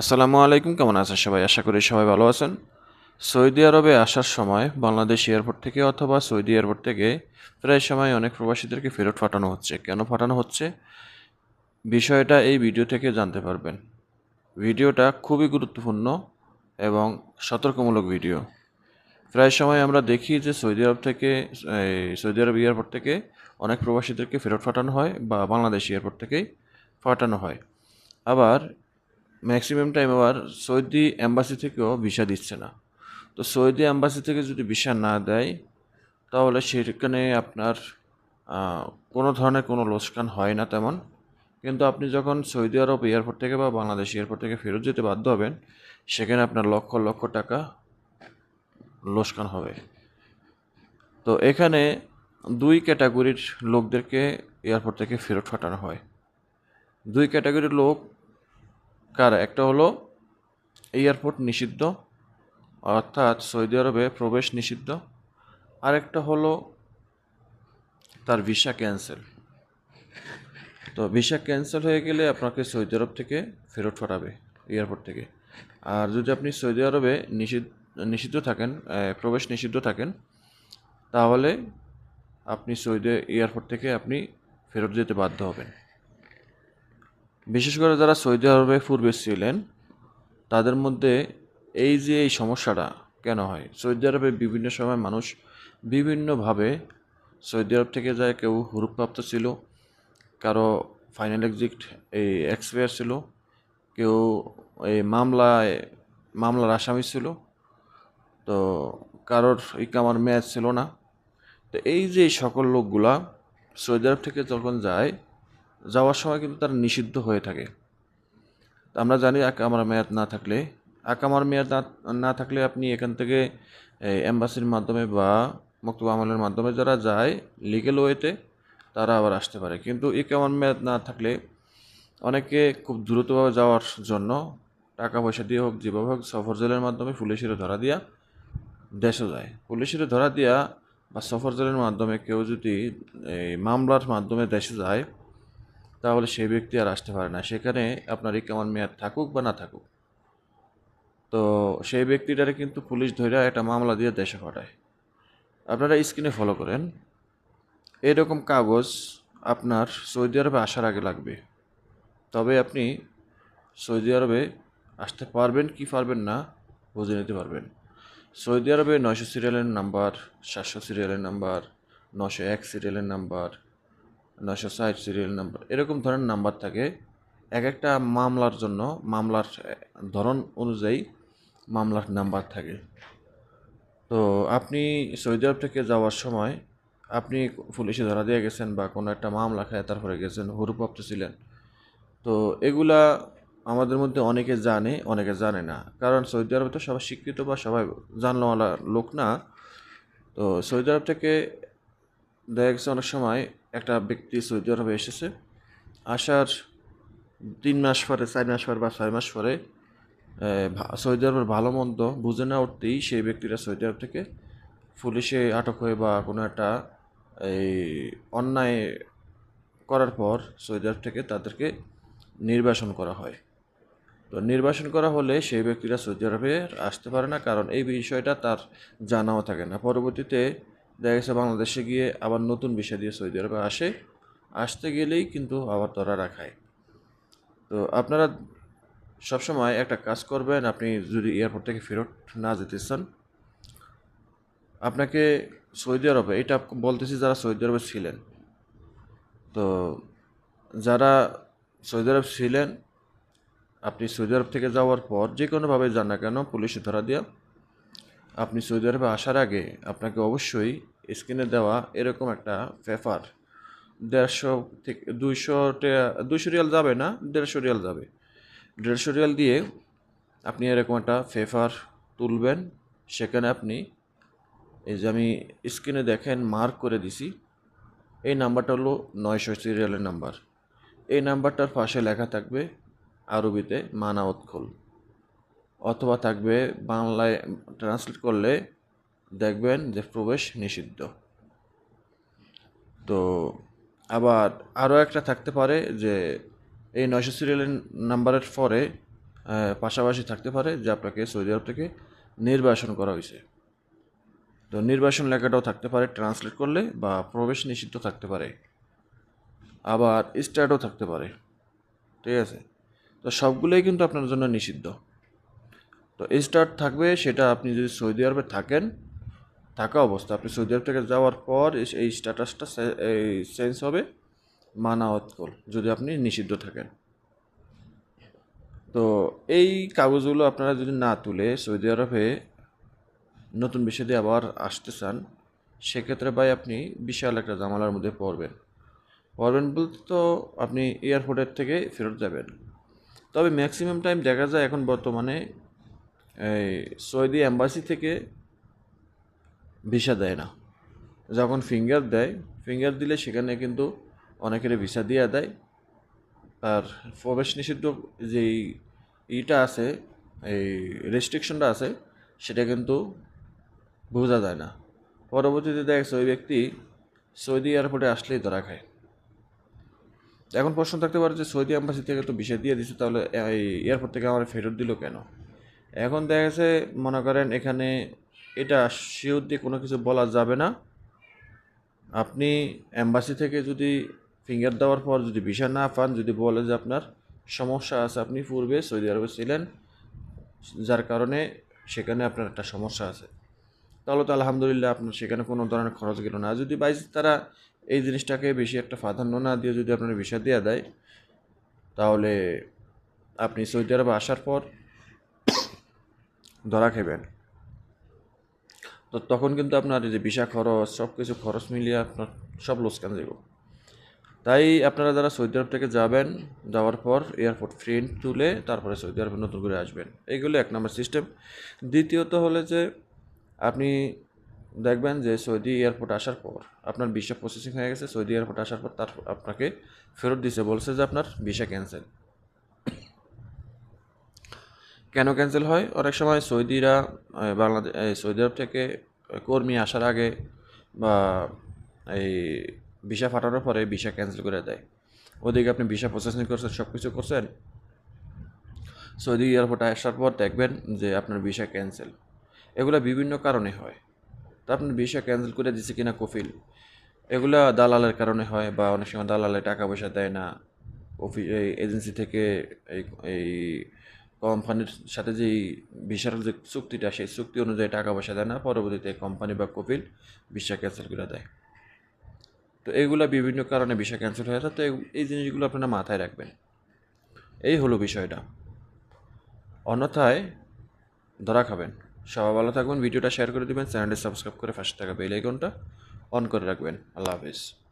আসসালামু আলাইকুম, কেমন আছেন সবাই? আশা করি সবাই ভালো আছেন। সৌদি আরবে আসার সময় বাংলাদেশ এয়ারপোর্ট থেকে অথবা সৌদি এয়ারপোর্ট থেকে প্রায় সময় অনেক প্রবাসীদেরকে ফেরত পাঠানো হচ্ছে। কেন পাঠানো হচ্ছে? বিষয়টা এই ভিডিও থেকে জানতে পারবেন। ভিডিওটা খুবই গুরুত্বপূর্ণ এবং সতর্কমূলক ভিডিও প্রায় সময় আমরা দেখি যে সৌদি আরব থেকে সৌদি আরব এয়ারপোর্ট থেকে অনেক প্রবাসীদেরকে ফেরত পাঠানো হয় বা বাংলাদেশ এয়ারপোর্ট থেকেই পাঠানো হয়। আবার ম্যাক্সিমাম টাইম আবার সৌদি অ্যাম্বাসি থেকেও ভিসা দিচ্ছে না। তো সৌদি অ্যাম্বাসি থেকে যদি ভিসা না দেয়, তাহলে সেখানে আপনার কোনো ধরনের কোনো লোকসান হয় না তেমন। কিন্তু আপনি যখন সৌদি আরব এয়ারপোর্ট থেকে বা বাংলাদেশ এয়ারপোর্ট থেকে ফেরত যেতে বাধ্য হবেন, সেখানে আপনার লক্ষ লক্ষ টাকা লোকসান হবে। তো এখানে দুই ক্যাটাগরির লোকদেরকে এয়ারপোর্ট থেকে ফেরত পাঠানো হয়। দুই ক্যাটাগরির লোক কার? একটা হলো এয়ারপোর্ট নিষিদ্ধ, অর্থাৎ সৌদি আরবে প্রবেশ নিষিদ্ধ। আরেকটা হলো তার ভিসা ক্যান্সেল। তো ভিসা ক্যান্সেল হয়ে গেলে আপনাকে সৌদি আরব থেকে ফেরত পাঠাবে, এয়ারপোর্ট থেকে। আর যদি আপনি সৌদি আরবে নিষিদ্ধ নিষিদ্ধ থাকেন প্রবেশ নিষিদ্ধ থাকেন, তাহলে আপনি সৌদি এয়ারপোর্ট থেকে আপনি ফেরত যেতে বাধ্য হবেন। বিশেষ করে যারা সৌদি আরবে পূর্বে ছিলেন, তাদের মধ্যে এই যে এই সমস্যাটা কেন হয়? সৌদি আরবে বিভিন্ন সময় মানুষ বিভিন্নভাবে সৌদি আরব থেকে যায়, কেউ হুরুপ্রাপ্ত ছিল, কারও ফাইনাল এক্সিট এই এক্সপায়ার ছিল, কেউ এই মামলায়, মামলার আসামি ছিল, তো কারোর ইকামার ম্যাচ ছিল না। তো এই যে সকল লোকগুলা সৌদি আরব থেকে যখন যায় যাওয়ার সময় কিন্তু তারা নিষিদ্ধ হয়ে থাকে। আমরা জানি আকামার মেয়াদ না থাকলে। আকামার মেয়াদ না না থাকলে আপনি এখান থেকে এম্বাসির মাধ্যমে বা মুক্তব আমলের মাধ্যমে যারা যায় লিগেল ওয়েতে তারা আবার আসতে পারে। কিন্তু ইকামার মেয়াদ না থাকলে অনেকে খুব দ্রুতভাবে যাওয়ার জন্য টাকা পয়সা দিয়ে হোক, যেভাবে হোক, সফর জেলের মাধ্যমে পুলিশের ধরা দিয়া দেশে যায়। পুলিশের ধরা দিয়া বা সফর জেলের মাধ্যমে কেউ যদি এই মামলার মাধ্যমে দেশে যায় তাহলে সেই ব্যক্তি আর আসতে পারে না। সেখানে আপনার কেমন মেয়াদ থাকুক বা না থাকুক। তো সেই ব্যক্তিটারে কিন্তু পুলিশ ধরে একটা মামলা দিয়ে দেশে পাঠায়। আপনারা স্ক্রিনে ফলো করেন। এরকম কাগজ আপনার সৌদি আরবে আসার আগে লাগবে। তবে আপনি সৌদি আরবে আসতে পারবেন কি পারবেন না বুঝে নিতে পারবেন। সৌদি আরবে নয়শো সিরিয়ালের নাম্বার সাতশো সিরিয়ালের নাম্বার নশো এক সিরিয়ালের নাম্বার নশো ষাট সিরিয়াল নাম্বার এরকম ধরনের নাম্বার থাকে। এক একটা মামলার জন্য, মামলার ধরন অনুযায়ী মামলার নাম্বার থাকে। তো আপনি সৌদি আরব থেকে যাওয়ার সময় আপনি পুলিশে ধরা দিয়ে গেছেন বা কোনো একটা মামলা খায় তারপরে গেছেন হুরুপ্রাপ্ত ছিলেন। তো এগুলা আমাদের মধ্যে অনেকে জানে অনেকে জানে না। কারণ সৌদি আরবে তো সবাই শিক্ষিত বা সবাই জানলাওয়ালা লোক না। তো সৌদি আরব থেকে দেখা গেছে অনেক সময় একটা ব্যক্তি সৌদি আরবে এসেছে। আসার তিন মাস পরে, চার মাস পরে বা ছয় মাস পরে সৌদি আরবের ভালো মন্দ বুঝে না উঠতেই সেই ব্যক্তিরা সৌদি আরব থেকে পুলিশে আটক হয়ে বা কোনো একটা এই অন্যায় করার পর সৌদি আরব থেকে তাদেরকে নির্বাসন করা হয়। তো নির্বাসন করা হলে সেই ব্যক্তিরা সৌদি আরবে আসতে পারে না, কারণ এই বিষয়টা তার জানাও থাকে না। পরবর্তীতে দেখা গেছে বাংলাদেশে গিয়ে আবার নতুন বিষয় দিয়ে সৌদি আরবে আসে। আসতে গেলেই কিন্তু আবার ধরা রাখায়। তো আপনারা সবসময় একটা কাজ করবেন, আপনি যদি এয়ারপোর্ট থেকে ফেরত না যেতে চান, আপনাকে সৌদি আরবে, এটা বলতেছি যারা সৌদি আরবে ছিলেন। তো যারা সৌদি আরব ছিলেন, আপনি সৌদি আরব থেকে যাওয়ার পর যে কোনোভাবে যান না কেন, পুলিশে ধরা দিয়া আপনি সৌদি আরবে আসার আগে আপনাকে অবশ্যই স্ক্রিনে দেওয়া এরকম একটা পেপার। দেড়শো থেকে দুইশো দুইশো রিয়াল যাবে না, দেড়শো রিয়াল যাবে। দেড়শো রিয়াল দিয়ে আপনি এরকম একটা পেপার তুলবেন। সেখানে আপনি এই যে আমি স্ক্রিনে দেখেন, মার্ক করে দিছি। এই নাম্বারটা হলো নয়শো সিরিয়ালের নাম্বার। এই নাম্বারটার পাশে লেখা থাকবে আরবিতে মানা উৎকল অথবা থাকবে বাংলায় ট্রান্সলেট করলে দেখবেন যে প্রবেশ নিষিদ্ধ। তো আবার আরও একটা থাকতে পারে যে এই নয়শো সিরিয়ালের নাম্বারের পরে পাশাপাশি থাকতে পারে যে আপনাকে সৌদি আরব থেকে নির্বাসন করা হয়েছে। তো নির্বাসন লেখাটাও থাকতে পারে ট্রান্সলেট করলে বা প্রবেশ নিষিদ্ধ থাকতে পারে। আবার স্টার্টও থাকতে পারে। ঠিক আছে? তো সবগুলোই কিন্তু আপনার জন্য নিষিদ্ধ। তো স্টার্ট থাকবে, সেটা আপনি যদি সৌদি আরবে থাকেন, থাকা অবস্থা। আপনি সৌদি আরব থেকে যাওয়ার পর এই স্ট্যাটাসটা চেঞ্জ হবে মানা অতকল যদি আপনি নিষিদ্ধ থাকেন। তো এই কাগজগুলো আপনারা যদি না তুলে সৌদি আরবে নতুন বিষয় দিয়ে আবার আসতে চান, সেক্ষেত্রে ভাই আপনি বিশাল একটা জামালার মধ্যে পড়বেন। পড়বেন বলতে তো আপনি এয়ারপোর্টের থেকে ফেরত যাবেন। তবে ম্যাক্সিমাম টাইম দেখা যায় এখন বর্তমানে সৌদি অ্যাম্বাসি থেকে ভিসা দেয় না। যখন ফিঙ্গার দেয় ফিঙ্গার দিলে সেখানে কিন্তু অনেকের ভিসা দিয়ে দেয়। আর প্রবেশ নিষিদ্ধ যেই ইটা আছে, এই রেস্ট্রিকশনটা আছে, সেটা কিন্তু বোঝা যায় না। পরবর্তীতে দেখছে ওই ব্যক্তি সৌদি এয়ারপোর্টে আসলেই ধরা খায়। এখন প্রশ্ন থাকতে পারে যে সৌদি অ্যাম্বাসি থেকে তো ভিসা দিয়ে দিছে, তাহলে এই এয়ারপোর্ট থেকে আমার ফেরত দিল কেন? এখন দেখা গেছে, মনে করেন এখানে এটা শিওর দিয়ে কোনো কিছু বলা যাবে না। আপনি অ্যাম্বাসি থেকে যদি ফিঙ্গার দেওয়ার পর যদি ভিসা না পান, যদি বলে যে আপনার সমস্যা আছে, আপনি পূর্বে সৌদি আরবে ছিলেন, যার কারণে সেখানে আপনার একটা সমস্যা আছে। তাহলে তো আলহামদুলিল্লাহ আপনার সেখানে কোনো ধরনের খরচ গেল না। যদি বাইস তারা এই জিনিসটাকে বেশি একটা প্রাধান্য না দিয়ে যদি আপনার ভিসা দেওয়া দেয়, তাহলে আপনি সৌদি আরবে আসার পর ধরা খাবেন তো তখন কিন্তু আপনার এই যে ভিসা খরচ সব কিছু খরচ মিলিয়ে আপনার সব লোসকান যাব তাই আপনারা যারা সৌদি আরব থেকে যাবেন, যাওয়ার পর এয়ারপোর্ট ফ্রেন্ড তুলে তারপরে সৌদি আরবে নতুন করে আসবেন। এইগুলো এক নম্বর সিস্টেম দ্বিতীয়ত হলে যে আপনি দেখবেন যে সৌদি এয়ারপোর্ট আসার পর আপনার ভিসা প্রসেসিং হয়ে গেছে, সৌদি এয়ারপোর্ট আসার পর তার আপনাকে ফেরত দিছে, বলছে যে আপনার ভিসা ক্যান্সেল কেন ক্যান্সেল হয়? অনেক সময় সৌদিরা বাংলাদেশ সৌদি আরব থেকে কর্মী আসার আগে বা এই ভিসা ফাটানোর পরে ভিসা ক্যান্সেল করে দেয়। ওদিকে আপনি ভিসা প্রসেসিং করছেন সব কিছু করছেন, সৌদি এয়ারপোর্টে আসার পর দেখবেন যে আপনার ভিসা ক্যান্সেল এগুলো বিভিন্ন কারণে হয়। তা আপনার ভিসা ক্যান্সেল করে দিচ্ছে কিনা কফিল? এগুলা দালালের কারণে হয় বা অনেক সময় দালালে টাকা পয়সা দেয় না। অফি এজেন্সি থেকে এই কোম্পানির সাথে যেই ভিসার যে চুক্তিটা, সেই চুক্তি অনুযায়ী টাকা পয়সা দেয় না, পরবর্তীতে কোম্পানি বা কপিল ভিসা ক্যান্সেল করে দেয়। তো এইগুলা বিভিন্ন কারণে ভিসা ক্যান্সেল হয়ে যায়। তো এই- জিনিসগুলো আপনারা মাথায় রাখবেন। এই হলো বিষয়টা। অন্যথায় ধরা খাবেন। সবাই ভালো থাকবেন। ভিডিওটা শেয়ার করে দিবেন। চ্যানেলটি সাবস্ক্রাইব করে পাশে থাকা বেল আইকনটা অন করে রাখবেন। আল্লাহ হাফিজ।